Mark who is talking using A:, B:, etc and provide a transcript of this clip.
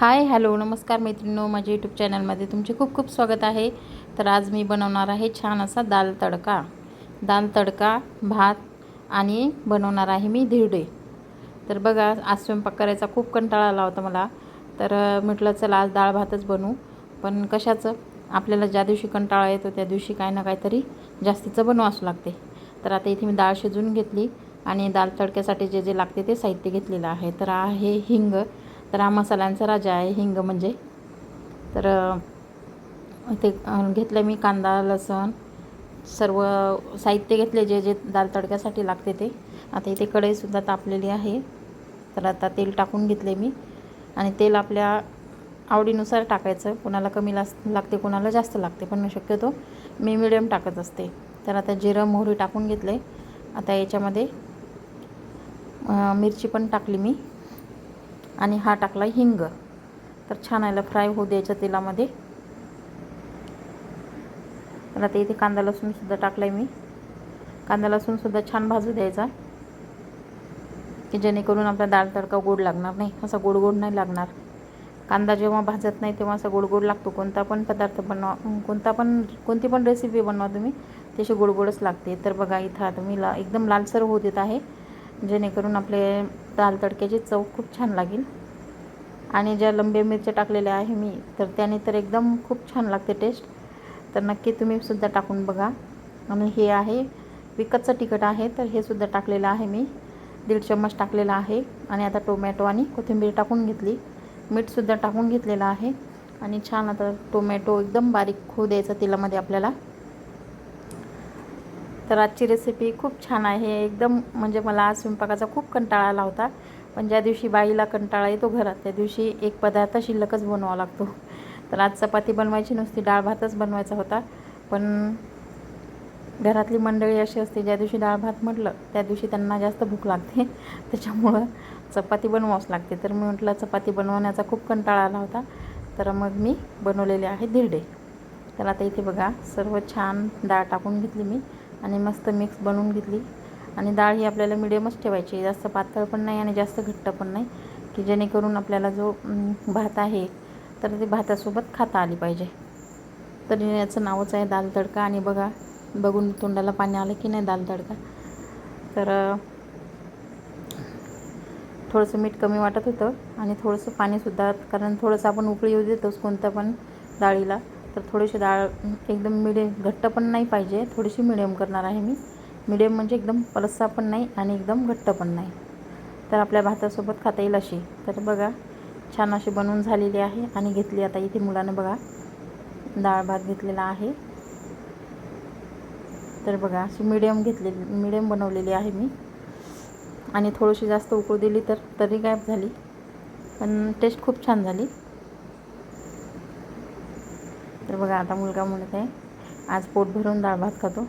A: Hi hello नमस्कार मैत्रिणीनो माझ्या YouTube चॅनलमध्ये तुमचे खूप खूप स्वागत आहे. तर आज मी बनवणार आहे छान असा दाल तडका. दाल तडका भात आणि बनवणार आहे मी धिरडे. तर बघा आज स्वयंपाक करायचा खूप कंटाळा आला होता मला. तर म्हटलं चला आज डाळ भातच बनवू. पण कशाचं? आपल्याला ज्या दिवशी कंटाळा येतो त्या दिवशी काय ना काहीतरी जास्तीचं बनवावंच लागते. तर आता इथे मी डाळ शिजवून घेतली आणि दाल तडक्यासाठी जे जे लागते ते साहित्य घेतलेलं आहे. तर आहे हिंग तर हा मसाल्यांचा राजा आहे हिंग म्हणजे. तर ते घेतलं मी कांदा लसण सर्व साहित्य घेतले जे जे दाल तडक्यासाठी लागते ते. आता इथे कढईसुद्धा तापलेली आहे. तर आता तेल टाकून घेतले मी. आणि तेल आपल्या आवडीनुसार टाकायचं. कोणाला कमी लास लागते कोणाला जास्त लागते पण शक्यतो मी मिडियम टाकत असते. तर आता जिरं मोहरी टाकून घेतले आता याच्यामध्ये मिरची पण टाकली मी. आणि हा टाकला हिंग. तर छान याला फ्राय होऊ द्यायच्या तेलामध्ये. तर आता इथे कांदा लसूणसुद्धा टाकला आहे मी. कांदा लसूणसुद्धा छान भाजू द्यायचा. की जेणेकरून आपला दाल तडका गोड लागणार नाही असा गोड गोड नाही लागणार. कांदा जेव्हा भाजत नाही तेव्हा असा गोड गोड लागतो. कोणता पण पदार्थ बनवा कोणता पण कोणती पण रेसिपी बनवा तुम्ही तशी गोड गोडच लागते. तर बघा इथं आता मी ला एकदम लालसर होत येत आहे. जेणेकरून आपले दाल तडक्याची चव खूप छान लागेल. आणि ज्या लंबे मिरच्या टाकलेल्या आहे मी तर त्याने तर एकदम खूप छान लागते टेस्ट तर नक्की तुम्ही सुद्धा टाकून बघा. आणि हे आहे विकतचं तिखट आहे तर हे सुद्धा टाकलेलं आहे मी. दीड चम्मच टाकलेला आहे. आणि आता टोमॅटो आणि कोथिंबीर टाकून घेतली. मीठसुद्धा टाकून घेतलेलं आहे. आणि छान आता टोमॅटो एकदम बारीक होऊ द्यायचा तेलामध्ये आपल्याला. तर आजची रेसिपी खूप छान आहे. एकदम म्हणजे मला आज स्वयंपाकाचा खूप कंटाळा आला होता. पण ज्या दिवशी बाईला कंटाळा येतो घरात त्या दिवशी एक पदार्थ शिल्लकच बनवावा लागतो. तर आज चपाती बनवायची नुसती डाळ भातच बनवायचा होता. पण घरातली मंडळी अशी असते ज्या दिवशी डाळ भात म्हटलं त्या दिवशी त्यांना जास्त भूक लागते. त्याच्यामुळं चपाती बनवावंच लागते. तर मी म्हटलं चपाती बनवण्याचा खूप कंटाळा आला होता. तर मग मी बनवलेले आहे धिरडे. तर आता इथे बघा सर्व छान डाळ टाकून घेतली मी. आणि मस्त मिक्स बनवून घेतली. आणि डाळ ही आपल्याला मिडियमच ठेवायची जास्त पातळ पण नाही आणि जास्त घट्ट पण नाही. की जेणेकरून आपल्याला जो भात आहे तर ते भातासोबत खाता आली पाहिजे. तर याचं नावच आहे दाल तडका. आणि बघा बघून तोंडाला पाणी आलं की नाही दाल तडका. तर थोडंसं मीठ कमी वाटत होतं. आणि थोडंसं पाणीसुद्धा कारण थोडंसं आपण उकळी येऊ देतोच कोणत्या पण डाळीला. तर थोडीशी डाळ एकदम मिडियम घट्ट पण नाही पाहिजे थोडीशी मिडियम करणार आहे मी. मिडियम म्हणजे एकदम पलस्सा पण नाही आणि एकदम घट्ट पण नाही. तर आपल्या भातासोबत खाता येईल अशी. तर बघा छान अशी बनवून झालेली आहे आणि घेतली आता इथे मुलानं बघा. डाळ भात घेतलेला आहे. तर बघा अशी मिडियम घेतलेली मिडियम बनवलेली आहे मी. आणि थोडीशी जास्त उकळू दिली तर तरी गायब झाली. पण टेस्ट खूप छान झाली. तर बघा आता मुलगा म्हणत आहे आज पोट भरून डाळ भात खातो.